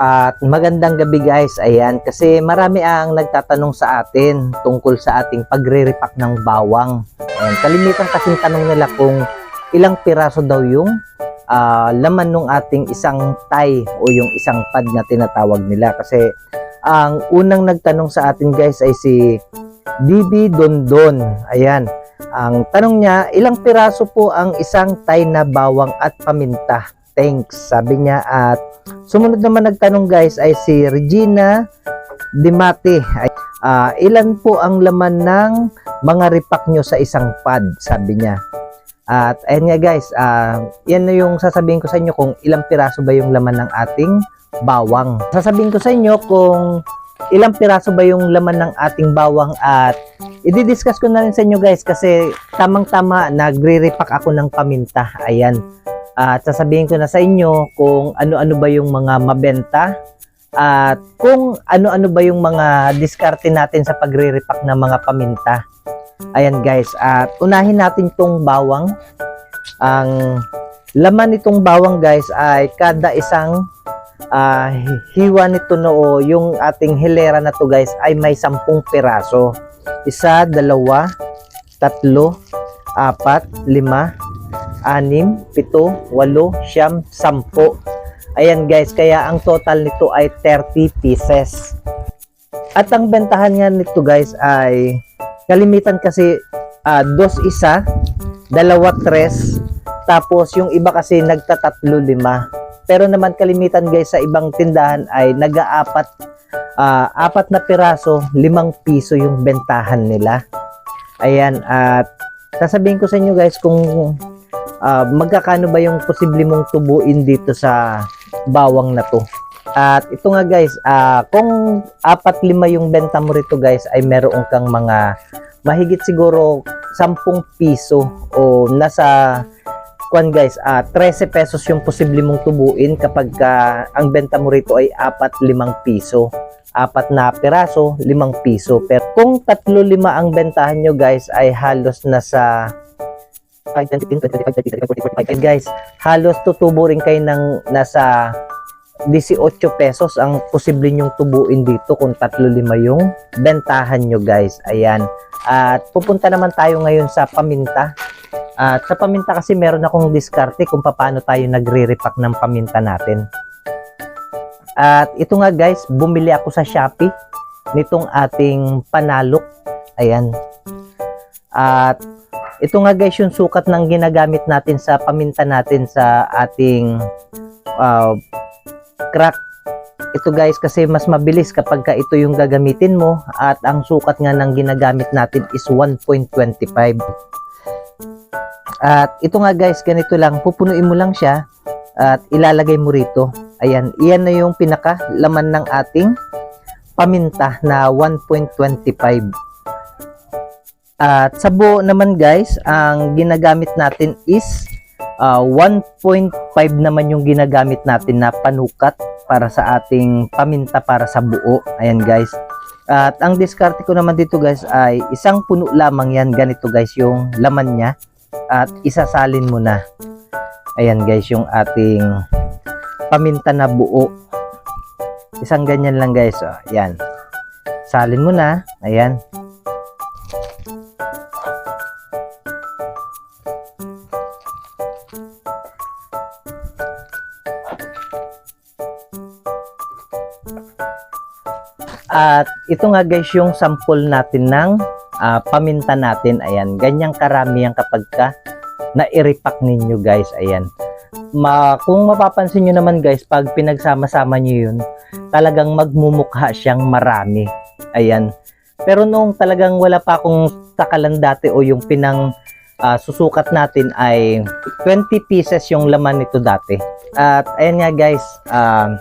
At magandang gabi guys, ayan, kasi marami ang nagtatanong sa atin tungkol sa ating pagre-repack ng bawang. Ayan, kalimitan kasing tanong nila kung ilang piraso daw yung ah, laman ng ating isang tie o yung isang pad na tinatawag nila. Kasi ang unang nagtanong sa atin guys ay si DB Dondon. Ayan, ang tanong niya, ilang piraso po ang isang tie na bawang at paminta? Thanks, sabi niya at Sumunod naman nagtanong guys ay si Regina Dimati. Ay, ah, ilan po ang laman ng mga repack nyo sa isang pad? Sabi niya. At ayun nga guys, ah, yan na yung sasabihin ko sa inyo kung ilang piraso ba yung laman ng ating bawang. Sasabihin ko sa inyo kung ilang piraso ba yung laman ng ating bawang at i-discuss ko na rin sa inyo guys kasi tamang-tama nagre-repack ako ng paminta. Ayan. At sasabihin ko na sa inyo kung ano-ano ba yung mga mabenta at kung ano-ano ba yung mga diskarte natin sa pagre-repack ng mga paminta. Ayan guys, at unahin natin tong bawang. Ang laman nitong bawang guys ay kada isang ah, hiwa nito no yung ating hilera na to guys ay may 10 piraso. Isa, dalawa, tatlo, apat, lima, anim, pito, walo, siyam, sampo. Ayan guys, kaya ang total nito ay 30 pieces. At ang bentahan nga nito guys ay kalimitan kasi ah, dos isa, dalawa tres, tapos yung iba kasi nagtatatlo lima. Pero naman kalimitan guys sa ibang tindahan ay nag-aapat ah, apat na piraso, limang piso yung bentahan nila. Ayan, at sasabihin ko sa inyo guys kung ah, magkakano ba yung posible mong tubuin dito sa bawang na to. At ito nga guys, ah, kung apat lima yung benta mo rito guys ay meron kang mga mahigit siguro 10 piso o nasa kwan guys, ah 13 pesos yung posible mong tubuin kapag ka ang benta mo rito ay apat limang piso. Apat na piraso, limang piso. Pero kung tatlo lima ang bentahan nyo guys ay halos nasa 5, 10, 15, 20, 25, 30, 40, 45. And guys, halos tutubo rin kayo ng nasa 18 pesos ang posible nyong tubuin dito kung tatlo lima yung bentahan nyo guys. Ayan. At pupunta naman tayo ngayon sa paminta. At sa paminta kasi meron akong diskarte kung paano tayo nagre-repack ng paminta natin. At ito nga guys, bumili ako sa Shopee nitong ating panalok. Ayan. At ito nga guys yung sukat ng ginagamit natin sa paminta natin sa ating uh, crack. Ito guys kasi mas mabilis kapag ka ito yung gagamitin mo at ang sukat nga ng ginagamit natin is 1.25. At ito nga guys, ganito lang, pupunuin mo lang siya at ilalagay mo rito. Ayan, iyan na yung pinaka laman ng ating paminta na 1.25. At sa buo naman guys, ang ginagamit natin is ah, 1.5 naman yung ginagamit natin na panukat para sa ating paminta para sa buo. Ayan guys. At ang diskarte ko naman dito guys ay isang puno lamang yan. Ganito guys yung laman niya. At isasalin mo na. Ayan guys yung ating paminta na buo. Isang ganyan lang guys. Oh, ayan. Salin mo na. Ayan. At ito nga guys yung sample natin ng ah, paminta natin. Ayan, ganyang karami yan kapag ka na-repack ninyo guys. Ayan. Ma, kung mapapansin nyo naman guys, pag pinagsama-sama nyo yun, talagang magmumukha siyang marami. Ayan. Pero noong talagang wala pa akong takalan dati o yung pinang ah, susukat natin ay 20 pieces yung laman nito dati. At ayan nga guys, ah,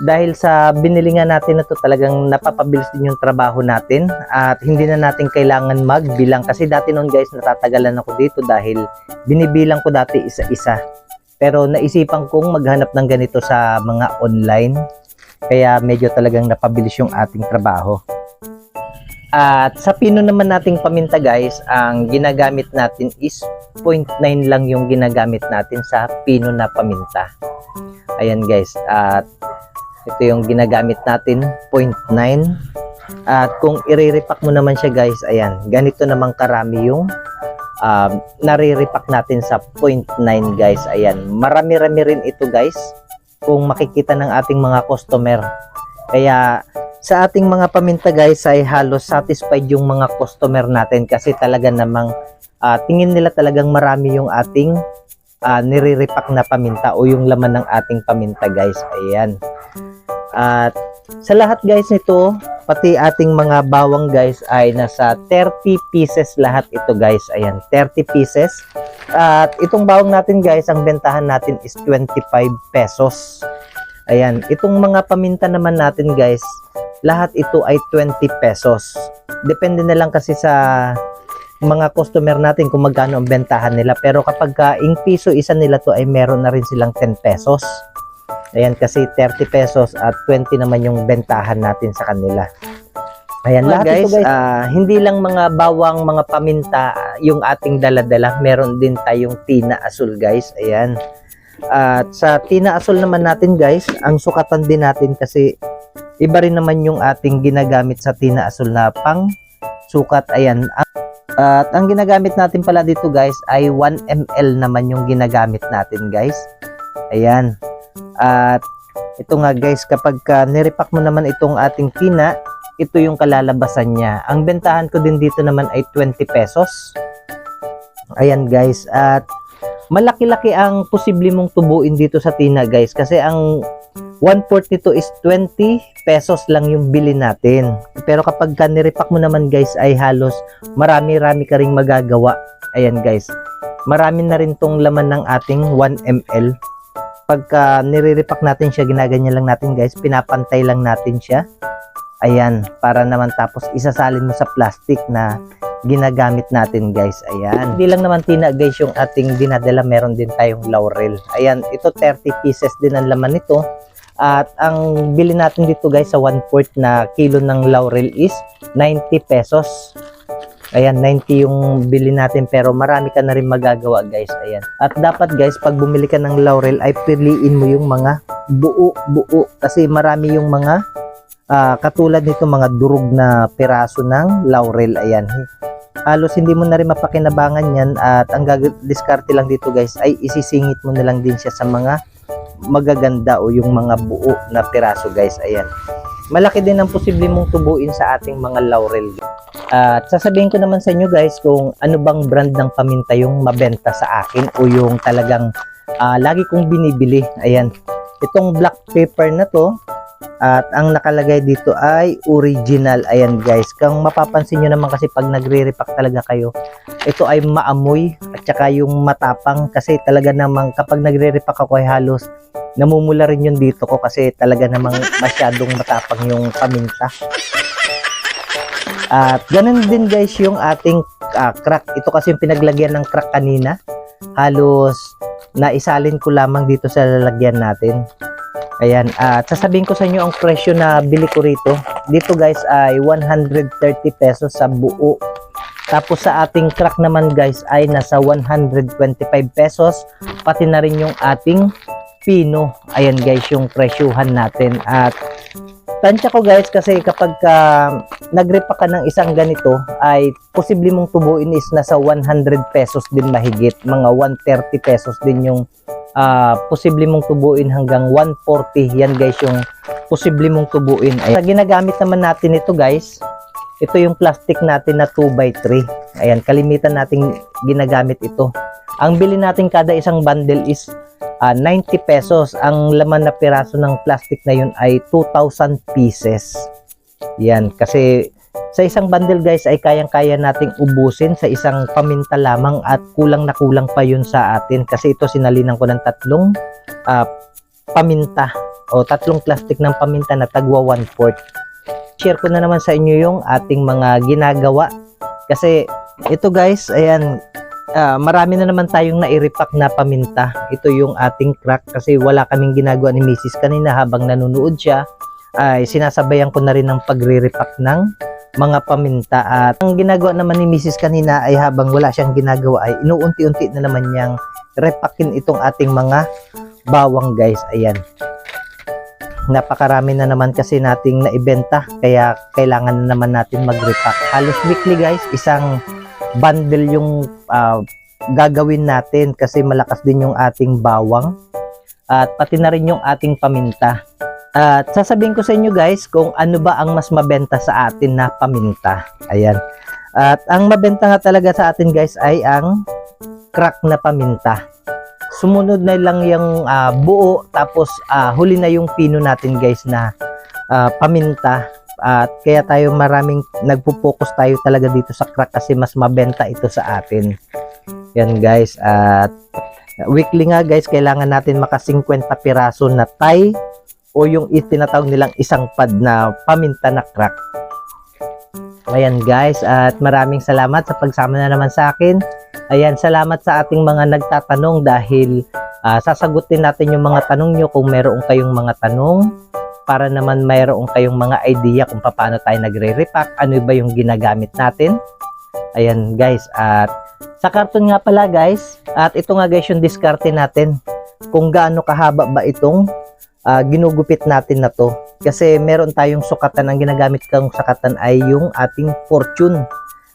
dahil sa binili nga natin na to talagang napapabilis din yung trabaho natin. At hindi na natin kailangan magbilang. Kasi dati noon guys natatagalan ako dito dahil binibilang ko dati isa-isa. Pero naisipan kong maghanap ng ganito sa mga online. Kaya medyo talagang napabilis yung ating trabaho. At sa pino naman nating paminta guys ang ginagamit natin is 0.9 lang yung ginagamit natin sa pino na paminta. Ayan guys. At Ito yung ginagamit natin, 0.9. At kung i-repack mo naman siya guys, ayan, ganito namang karami yung um, nare-repack natin sa 0.9 guys. Ayan, marami-rami rin ito guys kung makikita ng ating mga customer. Kaya sa ating mga paminta guys ay halos satisfied yung mga customer natin kasi talaga namang ah, tingin nila talagang marami yung ating uh, nire-repack na paminta o yung laman ng ating paminta guys. Ayan. At sa lahat guys nito, pati ating mga bawang guys ay nasa 30 pieces lahat ito guys. Ayan, 30 pieces. At itong bawang natin guys, ang bentahan natin is 25 pesos. Ayan, itong mga paminta naman natin guys, lahat ito ay 20 pesos. Depende na lang kasi sa mga customer natin kung magkano ang bentahan nila. Pero kapag ka ing piso isa nila to ay meron na rin silang 10 pesos. Ayan kasi 30 pesos at 20 naman yung bentahan natin sa kanila. Ayan Lahat lahat guys, ito, guys. ah, hindi lang mga bawang, mga paminta yung ating daladala. Meron din tayong tina asul guys. Ayan. At sa tina asul naman natin guys, ang sukatan din natin kasi iba rin naman yung ating ginagamit sa tina asul na pang sukat. Ayan. At ang ginagamit natin pala dito guys ay 1 ml naman yung ginagamit natin guys. Ayan. At ito nga guys, kapag ka nirepack mo naman itong ating tina, ito yung kalalabasan niya. Ang bentahan ko din dito naman ay 20 pesos. Ayan guys, at malaki-laki ang posible mong tubuin dito sa tina guys kasi ang 1/4 nito is 20 pesos lang yung bili natin. Pero kapag ka nirepack mo naman guys ay halos marami-rami ka ring magagawa. Ayan guys, marami na rin tong laman ng ating 1 ml. Pagka nire-repack natin siya, ginaganyan lang natin guys, pinapantay lang natin siya. Ayan, para naman tapos isasalin mo sa plastic na ginagamit natin guys. Ayan. Hindi lang naman tina guys yung ating dinadala, meron din tayong laurel. Ayan, ito 30 pieces din ang laman nito. At ang bili natin dito guys sa 1/4 na kilo ng laurel is 90 pesos. Ayan, 90 yung bili natin pero marami ka na rin magagawa guys. Ayan. At dapat guys, pag bumili ka ng laurel ay piliin mo yung mga buo-buo kasi marami yung mga ah, katulad nito mga durog na piraso ng laurel. Ayan. Halos hindi mo na rin mapakinabangan yan at ang gag-diskarte lang dito guys ay isisingit mo na lang din siya sa mga magaganda o yung mga buo na piraso guys. Ayan. Malaki din ang posible mong tubuin sa ating mga laurel. At sasabihin ko naman sa inyo guys kung ano bang brand ng paminta yung mabenta sa akin o yung talagang ah, lagi kong binibili. Ayan. Itong black pepper na to at ang nakalagay dito ay original. Ayan guys. Kung mapapansin nyo naman kasi pag nagre-repack talaga kayo, ito ay maamoy at saka yung matapang kasi talaga namang kapag nagre-repack ako ay halos namumula rin yun dito ko kasi talaga namang masyadong matapang yung paminta. At ganun din guys yung ating ah, crack. Ito kasi yung pinaglagyan ng crack kanina. Halos naisalin ko lamang dito sa lalagyan natin. Ayan, at sasabihin ko sa inyo ang presyo na bili ko rito. Dito guys ay 130 pesos sa buo. Tapos sa ating crack naman guys ay nasa 125 pesos. Pati na rin yung ating pino. Ayan guys yung presyuhan natin. At tansya ko guys kasi kapag ka nagrepa ka ng isang ganito ay posible mong tubuin is nasa 100 pesos din mahigit. Mga 130 pesos din yung ah posible mong tubuin hanggang 140 yan guys yung posible mong tubuin. Ay sa ginagamit naman natin ito guys ito yung plastic natin na 2x3 ayan kalimitan nating ginagamit ito. Ang bili natin kada isang bundle is ah, 90 pesos. Ang laman na piraso ng plastic na yun ay 2,000 pieces. Yan kasi sa isang bundle guys ay kayang-kaya nating ubusin sa isang paminta lamang at kulang na kulang pa yun sa atin. Kasi ito sinalinan ko ng tatlong ah, paminta o tatlong plastic ng paminta na tagwa 1 4 share ko na naman sa inyo yung ating mga ginagawa. Kasi ito guys ayan ah, marami na naman tayong nairepack na paminta. Ito yung ating crack kasi wala kaming ginagawa ni Mrs. kanina habang nanonood siya. Ay sinasabayan ko na rin ng pagre-repack ng mga paminta at ang ginagawa naman ni Mrs. kanina ay habang wala siyang ginagawa ay inuunti-unti na naman niyang repakin itong ating mga bawang guys ayan napakarami na naman kasi nating naibenta kaya kailangan na naman natin mag-repack. Halos weekly guys, isang bundle yung ah, gagawin natin kasi malakas din yung ating bawang at pati na rin yung ating paminta. At sasabihin ko sa inyo guys kung ano ba ang mas mabenta sa atin na paminta. Ayan. At ang mabenta nga talaga sa atin guys ay ang crack na paminta. Sumunod na lang yung ah, buo tapos ah, huli na yung pino natin guys na ah, paminta. At kaya tayo maraming nagpo-focus tayo talaga dito sa crack kasi mas mabenta ito sa atin. Yan guys. At weekly nga guys kailangan natin maka 50 piraso na Thai o yung itinatawag nilang isang pad na paminta na crack. Ayan guys, at maraming salamat sa pagsama na naman sa akin. Ayan, salamat sa ating mga nagtatanong dahil ah, sasagutin natin yung mga tanong nyo kung meron kayong mga tanong para naman mayroon kayong mga idea kung paano tayo nagre-repack, ano ba yung ginagamit natin. Ayan guys, at sa karton nga pala guys, at ito nga guys yung diskarte natin kung gaano kahaba ba itong ah, ginugupit natin na to. Kasi meron tayong sukatan, ang ginagamit kang sukatan ay yung ating fortune.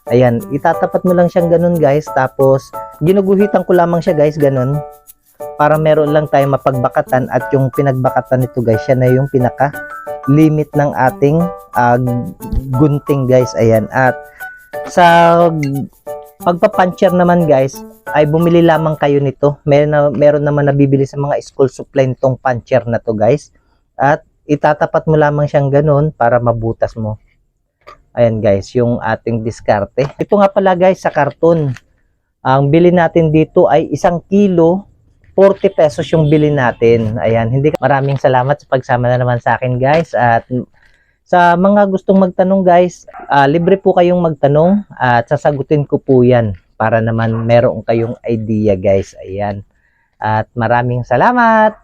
Ayan, itatapat mo lang siyang ganun guys, tapos ginuguhitan ko lamang siya guys, ganun. Para meron lang tayong mapagbakatan at yung pinagbakatan nito guys, siya na yung pinaka limit ng ating ah, gunting guys. Ayan, at sa pagpapuncher naman guys, ay bumili lamang kayo nito. Meron, na, meron naman nabibili sa mga school supply nitong puncher na to guys. At itatapat mo lamang siyang ganun para mabutas mo. Ayan guys, yung ating diskarte. Ito nga pala guys sa karton. Ang bili natin dito ay isang kilo, 40 pesos yung bili natin. Ayan, hindi maraming salamat sa pagsama na naman sa akin guys. At sa mga gustong magtanong guys, ah, libre po kayong magtanong at sasagutin ko po yan para naman meron kayong idea guys. Ayan. At maraming salamat!